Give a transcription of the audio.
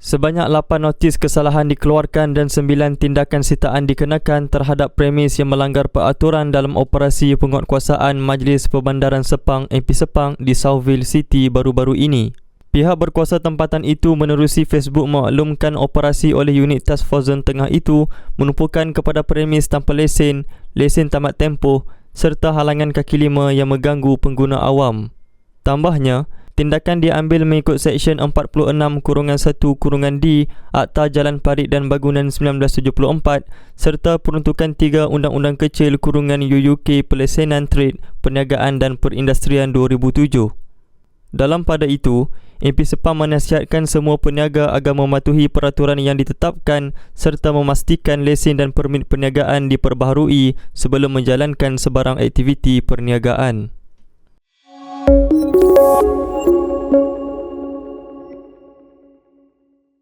Sebanyak 8 notis kesalahan dikeluarkan dan 9 tindakan sitaan dikenakan terhadap premis yang melanggar peraturan dalam operasi penguatkuasaan Majlis Perbandaran Sepang MP Sepang di Southville City baru-baru ini. Pihak berkuasa tempatan itu menerusi Facebook maklumkan operasi oleh unit Task Force Tengah itu menumpukan kepada premis tanpa lesen, lesen tamat tempoh serta halangan kaki lima yang mengganggu pengguna awam. Tambahnya, Tindakan diambil mengikut Seksyen 46 kurungan 1 kurungan D Akta Jalan Parit dan Bangunan 1974 serta peruntukan 3 Undang-Undang Kecil kurungan UUK Pelesenan Trade, Perniagaan dan Perindustrian 2007. Dalam pada itu, MP Sepang menasihatkan semua peniaga agar mematuhi peraturan yang ditetapkan serta memastikan lesen dan permit perniagaan diperbaharui sebelum menjalankan sebarang aktiviti perniagaan. Thank you.